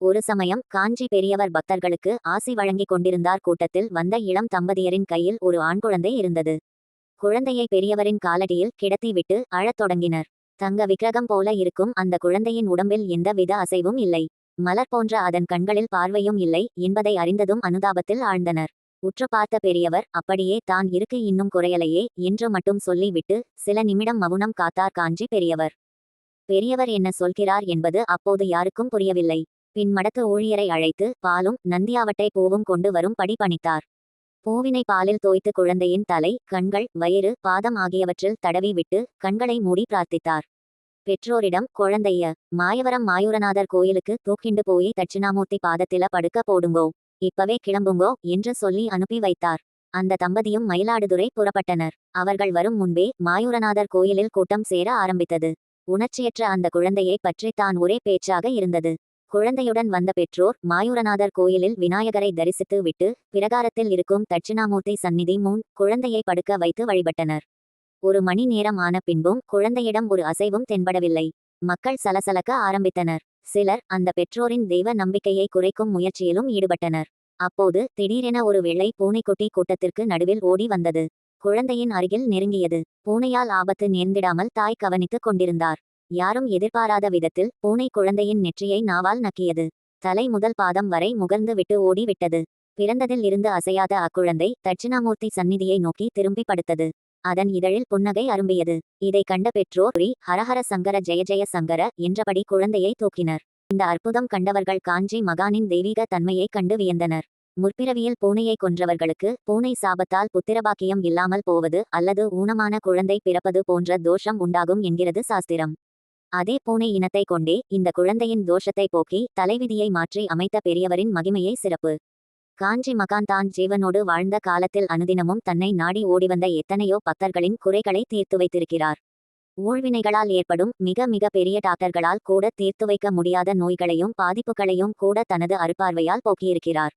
ஒரு சமயம் காஞ்சி பெரியவர் பக்தர்களுக்கு ஆசி வழங்கிக் கொண்டிருந்தார் கூட்டத்தில் வந்த இளம் தம்பதியரின் கையில் ஒரு ஆண் குழந்தை இருந்தது. குழந்தையை பெரியவரின் காலடியில் கிடத்திவிட்டு அழத் தொடங்கினர். தங்க விக்கிரகம் போல இருக்கும் அந்த குழந்தையின் உடம்பில் எந்த வித அசைவும் இல்லை. மலர் போன்ற அதன் கண்களில் பார்வையும் இல்லை என்பதை அறிந்ததும் அனுதாபத்தில் ஆழ்ந்தனர். உற்று பார்த்த பெரியவர் அப்படியே தான் இருக்கு இன்னும் குறையலையே என்று மட்டும் சொல்லிவிட்டு சில நிமிடம் மவுனம் காத்தார் காஞ்சி பெரியவர். பெரியவர் என்ன சொல்கிறார்? என்பது அப்போது யாருக்கும் புரியவில்லை. பின் மடத்து ஊழியரை அழைத்து பாலும் நந்தியாவட்டை பூவும் கொண்டு வரும் படி பணித்தார். பூவினை பாலில் தோய்த்து குழந்தையின் தலை கண்கள் வயிறு பாதம் ஆகியவற்றில் தடவி விட்டு கண்களை மூடி பிரார்த்தித்தார். பெற்றோரிடம் குழந்தைய மாயவரம் மாயூரநாதர் கோயிலுக்கு தூக்கிண்டு போய் தட்சிணாமூர்த்தி பாதத்தில படுக்க போடுங்கோ இப்பவே கிளம்புங்கோ என்று சொல்லி அனுப்பி வைத்தார். அந்த தம்பதியும் மயிலாடுதுறை புறப்பட்டனர். அவர்கள் வரும் முன்பே மாயூரநாதர் கோயிலில் கூட்டம் சேர ஆரம்பித்தது. உணர்ச்சியற்ற அந்த குழந்தையை பற்றி தான் ஒரே பேச்சாக இருந்தது. குழந்தையுடன் வந்த பெற்றோர் மாயூரநாதர் கோயிலில் விநாயகரை தரிசித்து விட்டு பிரகாரத்தில் இருக்கும் தட்சிணாமூர்த்தி சந்நிதி முன் குழந்தையை படுக்க வைத்து வழிபட்டனர். ஒரு மணி நேரம் ஆன பின்பும் குழந்தையிடம் ஒரு அசைவும் தென்படவில்லை. மக்கள் சலசலக்க ஆரம்பித்தனர். சிலர் அந்த பெற்றோரின் தெய்வ நம்பிக்கையை குறைக்கும் முயற்சியிலும் ஈடுபட்டனர். அப்போது திடீரென ஒரு வெள்ளை பூனைக்குட்டி கூட்டத்திற்கு நடுவில் ஓடி வந்தது. குழந்தையின் அருகில் நெருங்கியது. பூனையால் ஆபத்து நேர்ந்திடாமல் தாய் கவனித்துக் கொண்டிருந்தார். யாரும் எதிர்பாராத விதத்தில் பூனை குழந்தையின் நெற்றியை நாவால் நக்கியது. தலை முதல் பாதம் வரை முகர்ந்து விட்டு ஓடிவிட்டது. பிறந்ததில் இருந்து அசையாத அக்குழந்தை தட்சிணாமூர்த்தி சந்நிதியை நோக்கி திரும்பி படுத்தது. அதன் இதழில் புன்னகை அரும்பியது. இதை கண்ட பெற்றோர் "ஸ்ரீ ஹரஹர சங்கர ஜெய ஜெய சங்கர என்றபடி குழந்தையை தூக்கினர். இந்த அற்புதம் கண்டவர்கள் காஞ்சி மகானின் தெய்வீக தன்மையை கண்டு வியந்தனர். முற்பிறவியில் பூனையை கொன்றவர்களுக்கு பூனை சாபத்தால் புத்திரபாக்கியம் இல்லாமல் போவது அல்லது ஊனமான குழந்தை பிறப்பது போன்ற தோஷம் உண்டாகும் என்கிறது சாஸ்திரம். அதே பூனை இனத்தை கொண்டே இந்த குழந்தையின் தோஷத்தை போக்கி தலைவிதியை மாற்றி அமைத்த பெரியவரின் மகிமையை சிறப்பு. காஞ்சி மகான் தான் ஜீவனோடு வாழ்ந்த காலத்தில் அனுதினமும் தன்னை நாடி ஓடிவந்த எத்தனையோ பக்தர்களின் குறைகளை தீர்த்து வைத்திருக்கிறார். ஊழ்வினைகளால் ஏற்படும் மிக மிக பெரிய டாக்டர்களால் கூட தீர்த்து வைக்க முடியாத நோய்களையும் பாதிப்புகளையும் கூட தனது அருப்பார்வையால் போக்கியிருக்கிறார்.